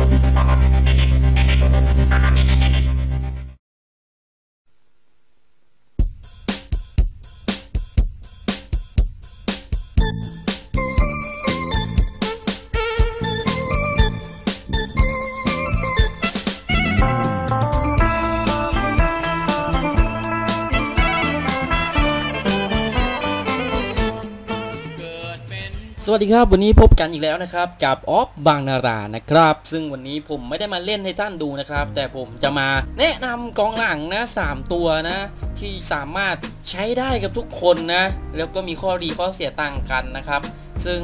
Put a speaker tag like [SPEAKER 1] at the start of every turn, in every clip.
[SPEAKER 1] I'm gonna be the one. สวัสดีครับ วันนี้พบกันอีกแล้วนะครับ กับออฟบางนารานะครับ ซึ่งวันนี้ผมไม่ได้มาเล่นให้ท่านดูนะครับ แต่ผมจะมาแนะนำกองหลังนะ 3 ตัวนะ ที่สามารถใช้ได้กับทุกคนนะ แล้วก็มีข้อดีข้อเสียต่างกันนะครับ ซึ่ง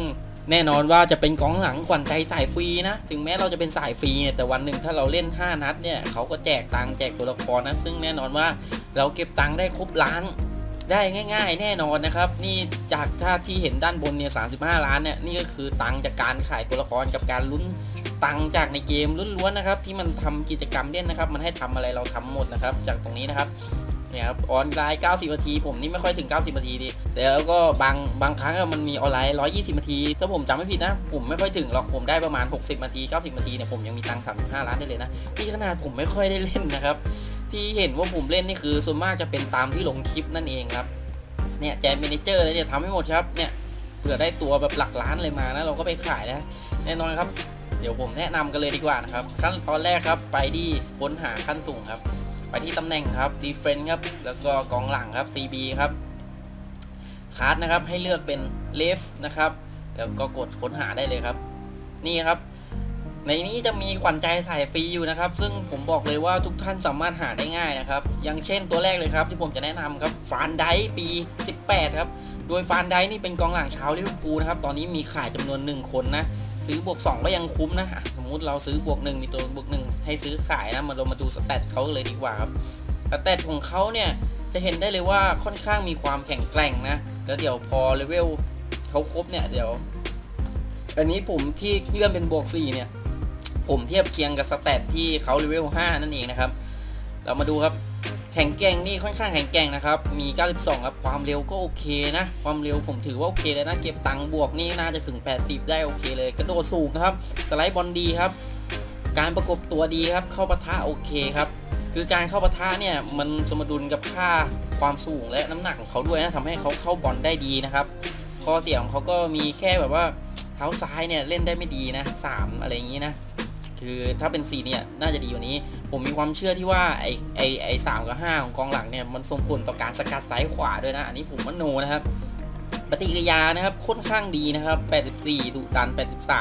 [SPEAKER 1] แน่นอนว่าจะเป็นกองหลังขวัญใจสายฟรีนะ ถึงแม้เราจะเป็นสายฟรีเนี่ยแต่วันหนึ่งถ้าเราเล่น 5 นัดเนี่ยเขาก็แจกตังค์แจกตัวละครนะ ซึ่งแน่นอนว่าเราเก็บตังค์ได้ครบล้าน ได้ง่าย ๆ แน่นอนนะครับ นี่จากถ้าที่เห็นด้านบนเนี่ย35ล้านเนี่ยนี่ก็คือตังจากการขายตัวละครกับการลุ้นตังจากในเกมล้วนๆนะครับ ที่มันทำกิจกรรมเล่นนะครับ มันให้ทำอะไรเราทำหมดนะครับ จากตรงนี้นะครับเนี่ยครับออนไลน์ 90 นาที ผมนี่ไม่ค่อยถึง 90 นาทีดิแต่แล้วก็บางบางครั้งมันมีออนไลน์ 120 นาที ถ้าผมจำไม่ผิดนะ ผมไม่ค่อยถึงหรอกผมได้ประมาณ 60 นาที 90 นาทีเนี่ยผมยังมีตังค์35 ล้านได้เลยนะที่ขนาดผมไม่ค่อยได้เล่นนะครับ ที่เห็นว่าผมเล่นนี่คือส่วนมากจะเป็นตามที่ลงคลิปนั่นเองครับเนี่ยแจนเมนเจอร์เนี่ยทำให้หมดครับเนี่ยเผื่อได้ตัวแบบหลักล้านเลยมานะเราก็ไปขายนะแน่นอนครับ เดี๋ยวผมแนะนำกันเลยดีกว่านะครับขั้นตอนแรกครับไปที่ค้นหาขั้นสูงครับ ไปที่ตำแหน่งครับ defense ครับแล้วก็กองหลังครับ CB ครับคาร์ดนะครับให้เลือกเป็น left นะครับแล้วก็กดค้นหาได้เลยครับ นี่ครับ ในนี้จะมีขวัญใจสายฟรีอยู่นะครับ ซึ่งผมบอกเลยว่าทุกท่านสามารถหาได้ง่ายนะครับ อย่างเช่นตัวแรกเลยครับที่ผมจะแนะนำครับฟานไดปี 18 ครับ โดยฟานไดนี่เป็นกองหลังชาวลิเวอร์พูลนะครับ ตอนนี้มีขายจำนวน 1 คนนะ ซื้อบวก 2 ก็ยังคุ้มนะ สมมุติเราซื้อบวก 1 มีตัวบวก 1 ให้ซื้อขายนะ มาเรามาดูสเตตเขาเลยดีกว่าครับสเตตของเขาเนี่ยจะเห็นได้เลยว่าค่อนข้างมีความแข็งแกร่งนะ แล้วเดี๋ยวพอเลเวลเขาครบเนี่ยเดี๋ยว อันนี้ผมที่เลื่อนเป็นบวก4เนี่ย ผมเทียบเคียงกับสเตตที่เขาเลเวล 5 นั่นเองนะครับ เรามาดูครับแข็งแกร่งนี่ค่อนข้างแข็งแกร่งนะครับ มี 92 ครับ ความเร็วก็โอเคนะ ความเร็วผมถือว่าโอเคเลยนะ เก็บตังค์บวกนี่น่าจะถึง 80 ได้โอเคเลย กระโดดสูงนะครับ สไลด์บอลดีครับ การประกบตัวดีครับ เข้าปะทะโอเคครับ คือการเข้าปะทะเนี่ยมันสมดุลกับค่าความสูงและน้ำหนักของเขาด้วยนะทำให้เขาเข้าบอลได้ดีนะครับ ข้อเสียของเขาก็มีแค่แบบว่าเท้าซ้ายเนี่ยเล่นได้ไม่ดีนะสามอะไรอย่างนี้นะ คือถ้าเป็น4เนี่ยน่าจะดีกว่านี้ ผมมีความเชื่อที่ว่าไอไอไอสามกับ5ของกองหลังเนี่ยมันส่งผลต่อการสกัดซ้ายขวาด้วยนะ อันนี้ผมมโนนะครับ ปฏิกิริยานะครับค่อนข้างดีนะครับ 84ดุดัน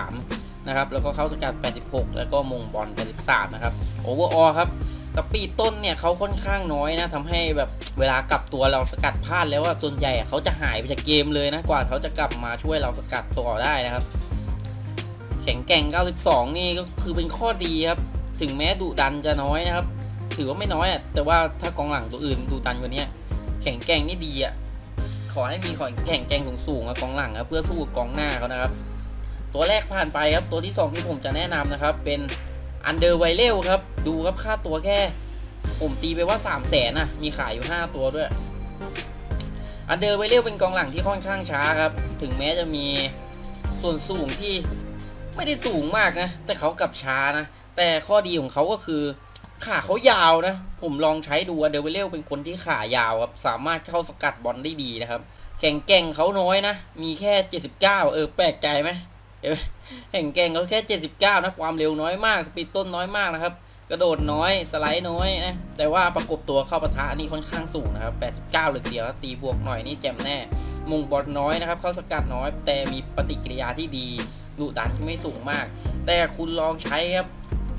[SPEAKER 1] 83 นะครับ แล้วก็เข้าสกัด 86 แล้วก็มงบอล 83 นะครับโอเวอร์ออครับสปีต้นเนี่ยเขาค่อนข้างน้อยนะทำให้แบบเวลากลับตัวเราสกัดพลาดแล้วว่าส่วนใหญ่เขาจะหายไปจากเกมเลยนะกว่าเขาจะกลับมาช่วยเราสกัดตัวได้นะครับ แข็งแกร่ง 92 นี่ก็คือเป็นข้อดีครับ ถึงแม้ดุดันจะน้อยนะครับ ถือว่าไม่น้อยอะ แต่ว่าถ้ากองหลังตัวอื่นดุดันกว่านี้แข็งแกร่งนี่ดีอะ ขอให้มีขอแข็งแกร่งสูงๆกองหลังครับเพื่อสู้กับกองหน้าเขานะครับ ตัวแรกผ่านไปครับ ตัวที่ 2 ที่ผมจะแนะนำนะครับ เป็นอันเดอร์ไวเลลครับ ดูครับค่าตัวแค่ ผมตีไปว่า 3 0 0แสนนะมีขายอยู่ 5 ตัวด้วยอันเดอร์ไวเลลเป็นกองหลังที่ค่อนข้างช้าครับ ถึงแม้จะมีส่วนสูงที่ ไม่ได้สูงมากนะ แต่เขากลับช้านะ แต่ข้อดีของเขาก็คือ ขาเขายาวนะ ผมลองใช้ดูเดอร์ไวเลลเป็นคนที่ขายาวครับ สามารถเข้าสกัดบอลได้ดีนะครับ แข่งแก่งเขาน้อยนะ มีแค่ 79 เออ แปลกใจไหมแข่งแก่งเขาแค่ 79 นะ ความเร็วน้อยมาก สปีดต้นน้อยมากนะครับ กระโดดน้อย สไลด์น้อยนะ แต่ว่าประกบตัวเข้าปะทะนี่ค่อนข้างสูงนะครับ 89 เลยทีเดียว ตีบวกหน่อยนี่แจ่มแน่ มุงบอลน้อยนะครับ เข้าสกัดน้อย แต่มีปฏิกิริยาที่ดี ดุดันที่ไม่สูงมาก แต่คุณลองใช้ครับ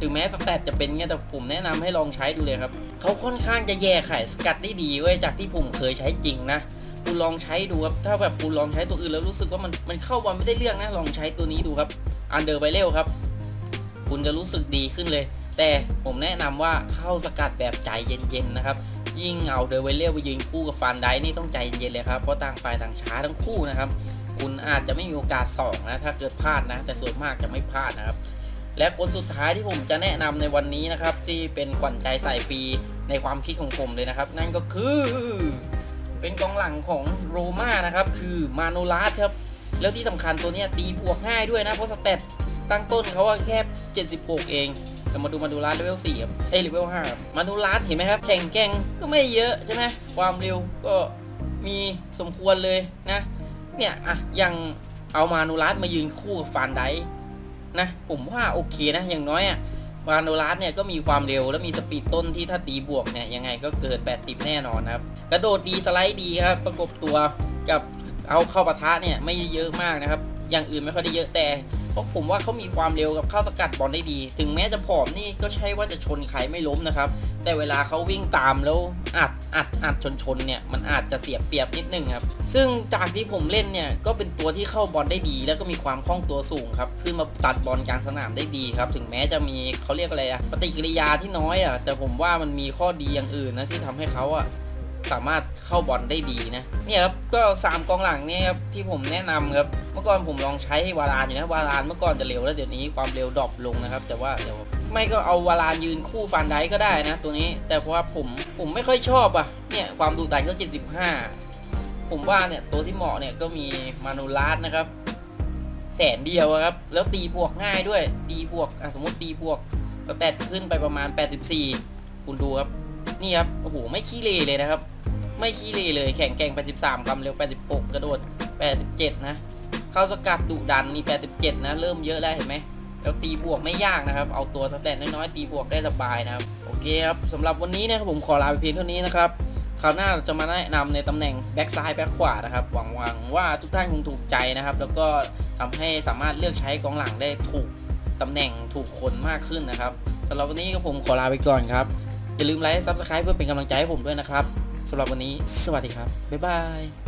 [SPEAKER 1] ถึงแม้สแตทจะเป็นเงี้ยแต่ผมแนะนำให้ลองใช้ดูเลยครับเขาค่อนข้างจะแย่ไข่สกัดได้ดีเว้ยจากที่ผมเคยใช้จริงนะคุณลองใช้ดูครับถ้าแบบคุณลองใช้ตัวอื่นแล้วรู้สึกว่ามันมันเข้าบอลไม่ได้เรื่องนะลองใช้ตัวนี้ดูครับอันเดอร์ไบเรลครับคุณจะรู้สึกดีขึ้นเลย แต่ผมแนะนำว่าเข้าสกัดแบบใจเย็นๆนะครับยิ่งเอาเดอร์ไวเลลไปยืนคู่กับฟันไดนี่ต้องใจเย็นๆเลยครับเพราะต่างฝ่ายต่างช้าทั้งคู่นะครับ คุณอาจจะไม่มีโอกาสสองนะถ้าเกิดพลาดนะ แต่ส่วนมากจะไม่พลาดนะครับ และคนสุดท้ายที่ผมจะแนะนำในวันนี้นะครับ ที่เป็นขวัญใจสายฟรีในความคิดของผมเลยนะครับ นั่นก็คือเป็นกองหลังของโรม่านะครับคือมาโนลัสครับแล้วที่สำคัญตัวนี้ตีบวกง่ายด้วยนะ เพราะสเตตตั้งต้นเขาแค่ 76 เองแต่มาดูมาดูรัสเลเวล4ครับเอ้ยเลเวล5ครับมาดูรัสเห็นไหมครับแข่งแก่งก็ไม่เยอะใช่ไหมความเร็วก็มีสมควรเลยนะ เนี่ยอะยังเอามานูรัสมายืนคู่กับฟานไดนะผมว่าโอเคนะอย่างน้อยอะมานูรัสเนี่ยก็มีความเร็วและมีสปีดต้นที่ถ้าตีบวกเนี่ยยังไงก็เกิน 80 แน่นอนครับ กระโดดดีสไลด์ดีครับประกบตัวกับเอาเข้าปะทะเนี่ยไม่เยอะมากนะครับ อย่างอื่นไม่ค่อยได้เยอะแต่เพราะผมว่าเขามีความเร็วกับเข้าสกัดบอลได้ดี ถึงแม้จะผอมนี่ก็ใช่ว่าจะชนใครไม่ล้มนะครับ แต่เวลาเขาวิ่งตามแล้วอัด อัดอัดชนชนเนี่ยมันอาจจะเสียเปรียบนิดนึงครับ ซึ่งจากที่ผมเล่นเนี่ยก็เป็นตัวที่เข้าบอลได้ดี แล้วก็มีความคล่องตัวสูงครับขึ้นมาตัดบอลกลางสนามได้ดีครับ ถึงแม้จะมีเขาเรียกอะไรอะปฏิกิริยาที่น้อยอะแต่ผมว่ามันมีข้อดีอย่างอื่นนะที่ทำให้เขาอะสามารถเข้าบอลได้ดีนะเนี่ยครับก็ 3 กองหลังเนี่ยครับที่ผมแนะนำครับเมื่อก่อนผมลองใช้วารานอยู่นะวารานเมื่อก่อนจะเร็วแล้วเดี๋ยวนี้ความเร็วดรอปลงนะครับ แต่ว่าเดี๋ยว ไม่ก็เอาวารานยืนคู่ฟันไดก็ได้นะตัวนี้ แต่เพราะว่าผมผมไม่ค่อยชอบอะ เนี่ยความดุดันก็ 75 ผมว่าเนี่ยตัวที่เหมาะเนี่ยก็มีมานูลาสนะครับ แสนเดียวครับ แล้วตีบวกง่ายด้วย ตีบวกอะสมมติตีบวกสแตทขึ้นไปประมาณ 84 คุณดูครับ นี่ครับ โอ้โห ไม่ขี้เลเลยนะครับ ไม่ขี้เลเลย แข่งแกง83ความเร็ว 86 กระโดด 87 นะ เข้าสกัดดุดันนี่87 นะ เริ่มเยอะแล้วเห็นไหม แล้วตีบวกไม่ยากนะครับ เอาตัวสแตทน้อยๆตีบวกได้สบายนะครับ โอเคครับสำหรับวันนี้นะครับผมขอลาไปเพียงเท่านี้นะครับคราวหน้าเราจะมาแนะนำในตำแหน่งแบ็กซ้ายแบ็กขวานะครับหวังหวังว่าทุกท่านคงถูกใจนะครับ แล้วก็ทำให้สามารถเลือกใช้กองหลังได้ถูกตำแหน่งถูกคนมากขึ้นนะครับสำหรับวันนี้ก็ผมขอลาไปก่อนครับ อย่าลืมไลค์ซับสไครป์เพื่อเป็นกำลังใจให้ผมด้วยนะครับสำหรับวันนี้ สวัสดีครับ บ๊ายบาย